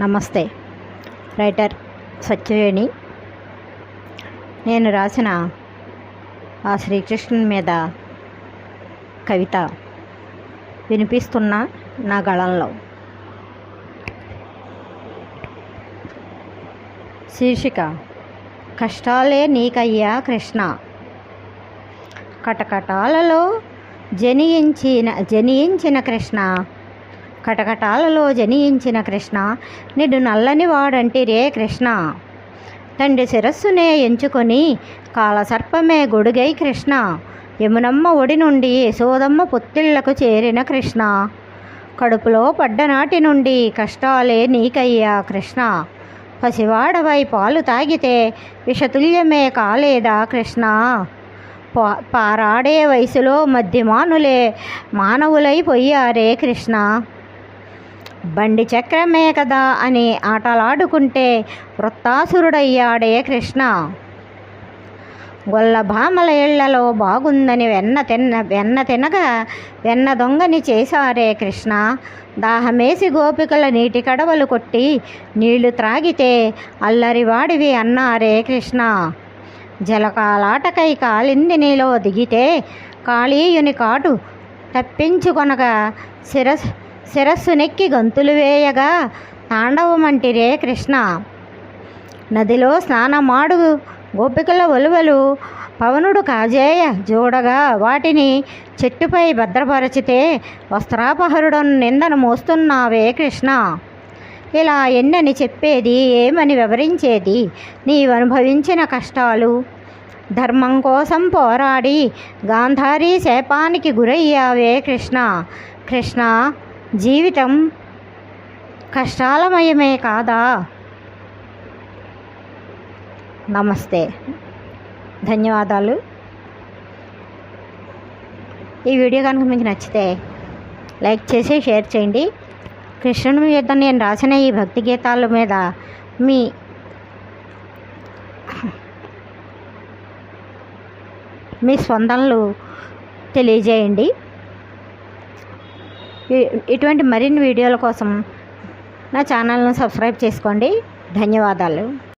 నమస్తే. రైటర్ సత్యవేణి. నేను రాసిన ఆ శ్రీకృష్ణుని మీద కవిత వినిపిస్తున్న నా గళంలో. శీర్షిక కష్టాలే నీకయ్యా కృష్ణ. కటకటాలలో జనియించిన జనియించిన కృష్ణ. కటకటాలలో జనియించిన కృష్ణ నిడు నల్లని వాడంటిరే కృష్ణ. తండ్రి శిరస్సునే ఎంచుకొని కాలసర్పమే గొడుగై కృష్ణ. యమునమ్మ ఒడి నుండి యశోదమ్మ పుత్తిళ్ళకు చేరిన కృష్ణ. కడుపులో పడ్డనాటి నుండి కష్టాలే నీకయ్యా కృష్ణ. పసివాడవై పాలు తాగితే విషతుల్యమే కాలేదా కృష్ణ. పా పారాడే వయసులో మధ్యమానులే మానవులై పోయారే కృష్ణ. బండి చక్రమే కదా అని ఆటలాడుకుంటే వృత్తాసురుడయ్యాడే కృష్ణ. గొల్ల భామల ఇళ్ళలో బాగుందని వెన్న తిన్న వెన్న తినగా వెన్న దొంగని చేశారే కృష్ణ. దాహమేసి గోపికల నీటి కడవలు కొట్టి నీళ్ళు త్రాగితే అల్లరివాడివి అన్నారే కృష్ణ. జలకాలాటకై కాలింది నీలో దిగితే కాళీయుని కాటు తప్పించుకొనగా శిరస్ శిరస్సు నెక్కి గంతులు వేయగా తాండవమంటిరే కృష్ణ. నదిలో స్నానమాడు గోపికల ఒలువలు పవనుడు కాజేయ చూడగా వాటిని చెట్టుపై భద్రపరచితే వస్త్రాపహరుడను నిందను మోస్తున్నావే కృష్ణ. ఇలా ఎన్నని చెప్పేది ఏమని వివరించేది నీవు అనుభవించిన కష్టాలు? ధర్మం కోసం పోరాడి గాంధారీ శాపానికి గురయ్యావే కృష్ణ. కృష్ణ జీవితం కష్టాలమయమే కాదా? నమస్తే. ధన్యవాదాలు. ఈ వీడియో కనుక మీకు నచ్చితే లైక్ చేసి షేర్ చేయండి. కృష్ణుని మీద నేను రాసిన ఈ భక్తి గీతాల మీద మీ మీ స్పందనలు తెలియజేయండి. ఇటువంటి మరిన్ని వీడియోల కోసం నా ఛానల్ను సబ్స్క్రైబ్ చేసుకోండి. ధన్యవాదాలు.